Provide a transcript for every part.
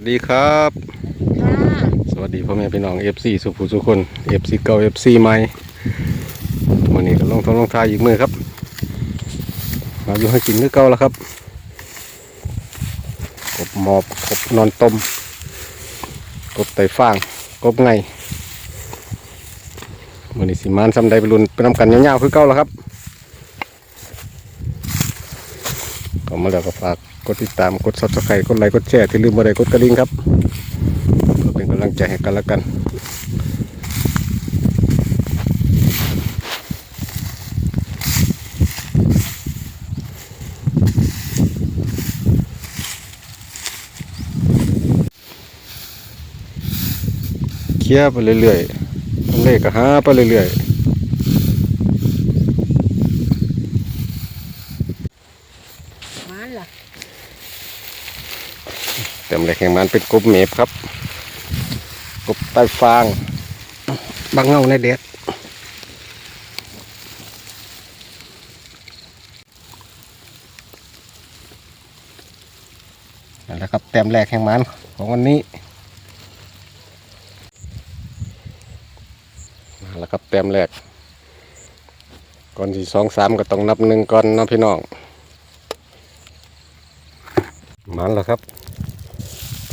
สวัสดีครับค่ะสวัสดีพ่อแม่พี่น้อง FC สุภูสุคน FC เก่า FC ใหม่วันนี้ก็ลงทงลงทายอีกมือครับมาอยู่ให้กินคือเก่าแล้วครับกบหมอบกบนอนต้มกบไตฟางกบไงวันนี้สิมานซ้ำใดไปรุนไปนำกันยาวๆคือเก่าแล้วครับก็ มาแล้วก็ฝากกดติดตามกด subscribe กดไลค์กดแชร์ที่ลืมบ่ได้กดกระดิ่งครับเพื่อเป็นกำลังใจให้กันละกันเคลียร์ไปเรื่อยๆทำเลขก็หาไปเรื่อยมันล่ะ ๆแต่เลขแห่งมันเป็นกบเมฟครับ กบใต้ฟางบางเงาในเด็ดนั่นแหละครับแต้มแรกแห่งมันของวันนี้นั่นแหละครับแต้มแรกก่อนที่สองสามก็ต้องนับหนึ่งก่อนนาะพี่น้องมันแล้วครับ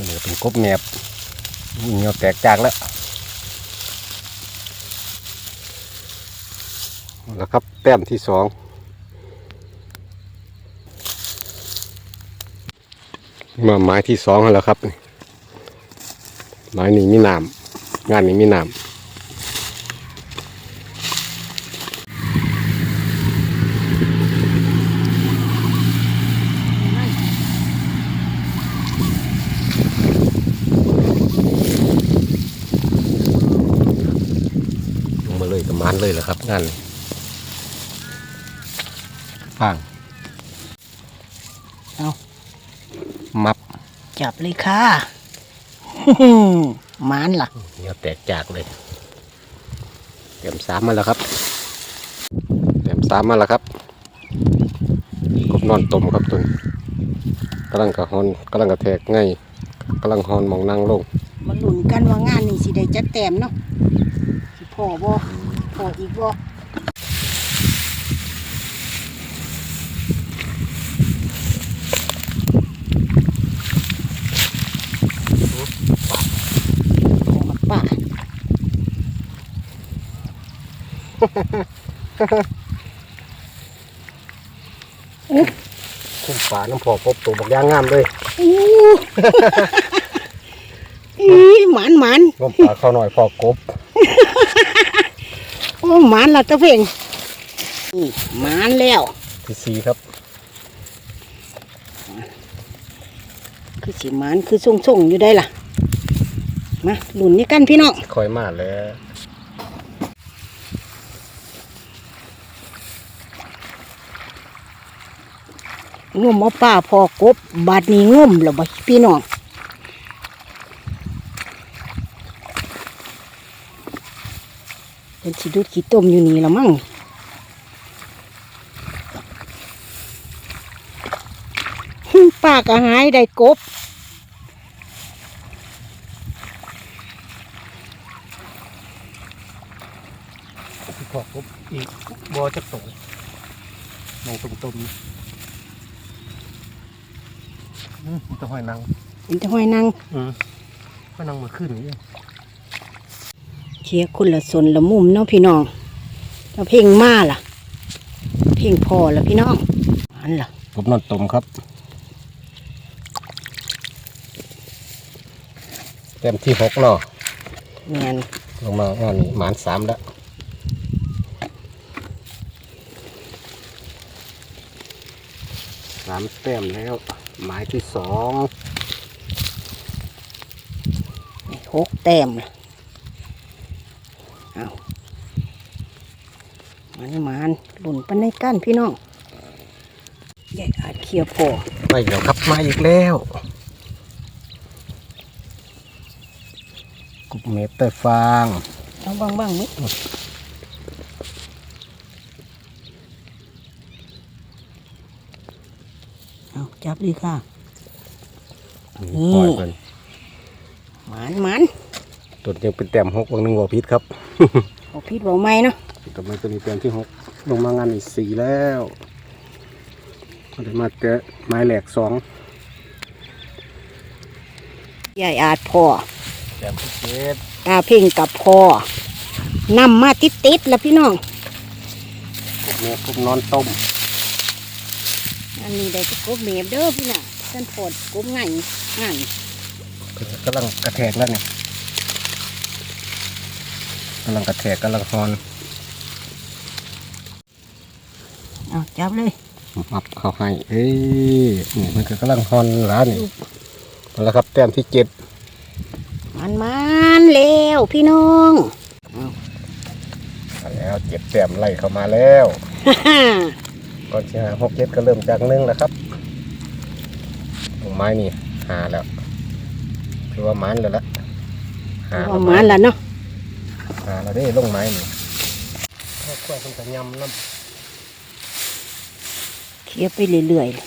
เหลือเป็นกบแมบเหนียวแตกจากแล้วแล้วครับแต้มที่สองมาไม้ที่สองแล้วครับไม้นี้มีน้ำงานนี้มีน้ำ มาเลยกับมันเลยแหละครับงานนี้ฟังเอามับ จับเลยค่ะมันล่ะเหนียวแตกจากเลยเต็มสามมาแล้วครับเต็มสามมาแล้วครับกบนอนตมครับตุนกำลังกระหอนกำลังกระแทกง่ายกำลังหอนมองนั่งลงมาหลุนกันว่างานนี้สิได้จัดแต้มเนาะสิพ่อบ่ พ่ออีกบ่ป่าคุ้มฝาน้ำพอกบตัวบักย่างงามเลยอู้อีหมันหมันงมปลาเข้าหน่อยพอกบโอ้หมันล่ะตะเพ่งนี่หมันแล้วที่สีครับ คือสิหมันคือส่งๆอยู่ได้ล่ะมาหลุนนี่กันพี่น้องคอยมาแล้วงมเอาป่าพอกบ บาดนี้งมแล้วบ่พี่น้อง เป็นสิดูดขี้ต้มอยู่นี่ละมั้งหึป้าก็หายได้กบพอกบอีกบอจะโตมองตุ่มๆอืมมันต้องห้อยนังเป็นจะห้อยนางอืมห้อยนังมาขึ้นนี่ เชียร์คุณละสนละมุมเนาะพี่น้องแล้วเพลงมาล่ะ เพลงพอละพี่น้องอันล่ะกบนอนตมครับเต็มที่หกเนาะแมนลงมางานนี้หมานสามแล้วสามแต้มแล้ว หมายที่สองหกแต้มล่ะ เอามันมันหลุนปันในก้านพี่น้องใหญ่อาจเคลียร์พอไม่เดี๋ยวครับมาอีกแล้วกุบเมตเตอร์ฟางเอาบ้างบ้างไหมเอาจับดีค่ะปล่อยเพิ่นหมานหมาน ตัวยังเป็นแต้มหกบางหนึ่งบ่พิษครับ เอาพิษบ่ไหมเนาะทำไมตัวนี้แต้มที่หกลงมางานอีกสี่แล้วก็ได้มาเจอไม้แหลกสองยายอาจพ่อแต้มที่เจ็ดตาเพ่งกับพ่อนำมาติดติดๆแล้วพี่น้องกบเนื้อกบนอนต้มอันนี้ได้จะกบเมียบเด้อพี่น่ะท่านโพดกบง่ายง่ายกำลังกระแทกแล้วเนี่ย กำลังกระแทกกำลังฮอนเอาจับเลยมับเข้าให้เอ้ยนี่มันก็กำลังฮอนร้านนี่เอาละครับแต้มที่เจ็ดมันมันๆแล้วพี่น้องมาแล้วเจ็ดแต้มไล่เข้ามาแล้วฮ่าก่อนที่หาหกเจ็ดก็เริ่มจากหนึ่งแล้วครับลงไม้นี่หาแล้วคือว่ามันแล้วละหาๆแล้เอาวมันแล้วเนาะ หาแล้วได้ลงไม้นี่ข้าวกล้วยเป็นกระยำน้เคี้ยวไปเรื่อยๆเลย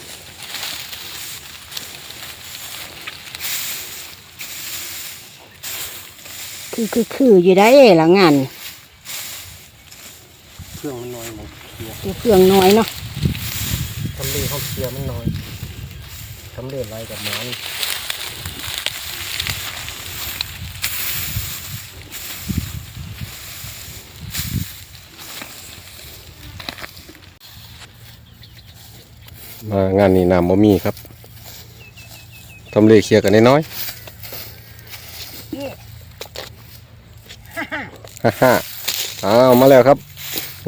คือคือคืออยู่ได้ละงานำเครื่องมันน้อยมั้งเคลียร์ตัวเครื่องน้อยเนาะทำเลเขาเคลียร์มันน้อยทำเลไรกับหมัน มางานนี้น้ำบ่มีครับทำเลเคลียร์กันน้อยๆฮ่าฮ่าอ้าวมาแล้วครับ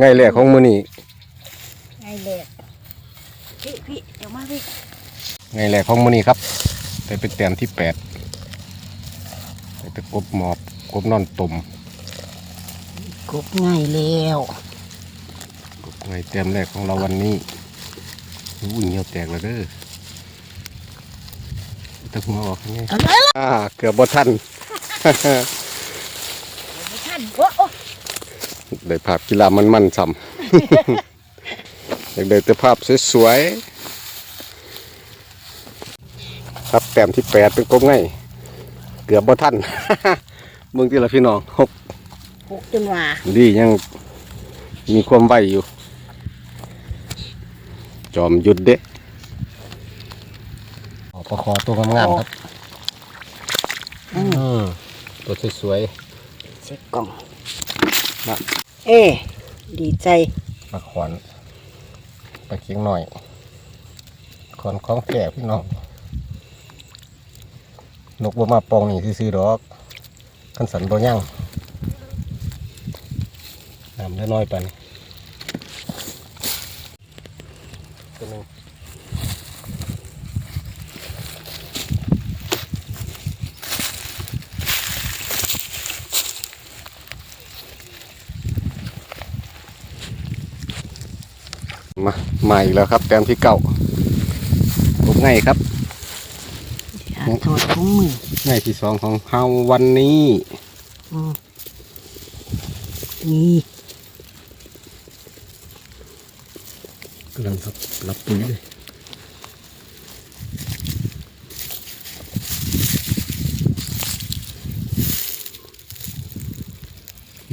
ง่ายแรกของมือนี้ไงเล็กพี่พี่เดี๋ยวมาพี่ไงแหละของมือนี้ครับได้เป็นแต้มที่แปดได้แต่กบหมอบกบนอนตุ่มกบง่ายแล้วกบไงแต้มแรกของเราวันนี้ อุ้ยเหี่ยวแตกแล้วเด้อตะหัวออกไงเอาเลยอ่าเกือบบทันท่านโอ้โอ้ได้ภาพกีฬามันมันๆซ้ำอยากได้แต่ภาพสวยๆครับแต้มที่แปดเป็นกบไงเกือบบทันเมืองที่ละพี่น้องหกหกจนว่าดียังมีความไหวอยู่ จอมหยุดเด็ประคอตัวงามๆครับอืมอืมตัวสวยเช็คกล่องๆมาเอ้ดีใจมาขวานไปเคียงหน่อยขอนของแก่พี่น้องนกบ่มาปองนี่ซื้อๆดอกขันสันบ่ย่างน้ำได้น้อยไปนี่ มามาอีกแล้วครับ แต้มที่เก่าผมไงครับอ่านโทษของมือไงที่สองของเฮาวันนี้อืมนี่กำลังรับรับปุ๋ยเลย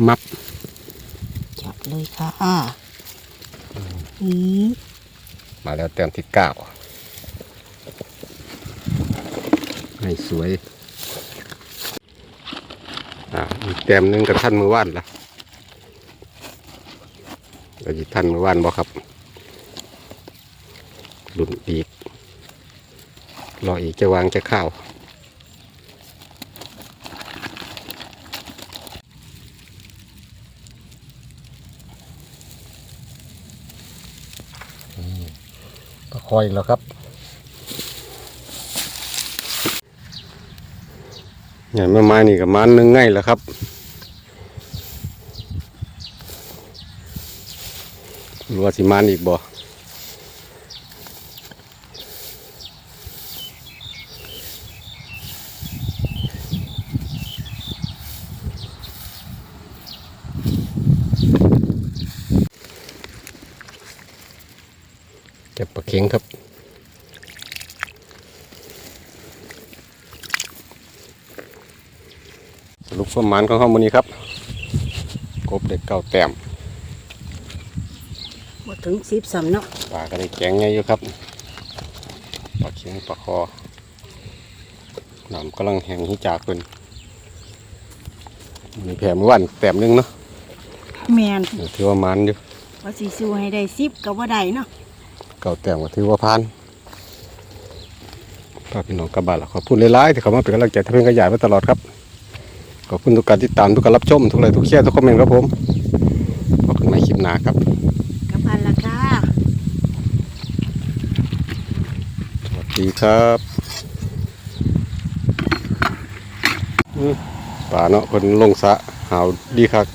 มับจับเลยค่ะอื มาแล้วแต้มที่เก้าไงสวยอ่าอีกแต้มหนึงกับท่านมือว่านละเราจะท่านมือว่านบ่ครับดุนอีกรออีกจะวางจะข้าว ก็ คอยแล้วครับอย่างมามานี่กับมันนึงง่ายแล้วครับรัวสิมันอีกบ่เก็บปลาเข็งครับมรุปประมาณของเขามื้อนี้ครับ กบเด็กเก่าแต้มบ่ถึงสิบสำเนาะปลาก็ได้แกงไงอยู่ครับปลาเคียงปลาคอน้ำกำลังแห้งหิจากเพิ่นมีแผลเมื่อวันแต้มหนึงเนาะแมนถือว่ามันอยู่ว่าสิสู้ให้ได้สิบก็บ่ได้เนาะเก่าแต้มก็ถือว่าผ่านพาพี่น้องกลับบ้านแล้วขอบคุณหลายๆที่เข้ามาเป็นกำลังใจทำให้ขยายมาตลอดครับขอบคุณทุกการติดตามทุกการรับชมทุกไลค์ทุกแชร์ทุกคอมเมนต์ครับผมพบกันใหม่คลิปหน้าครับกลับบ้านละค่ะสวัสดีครับอืมป่าเนาะคนลงสระหาวดีครับ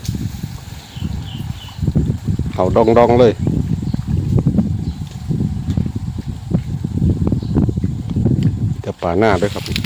หาวดองดองๆเลยแต่ ป่าหน้าด้วยครับ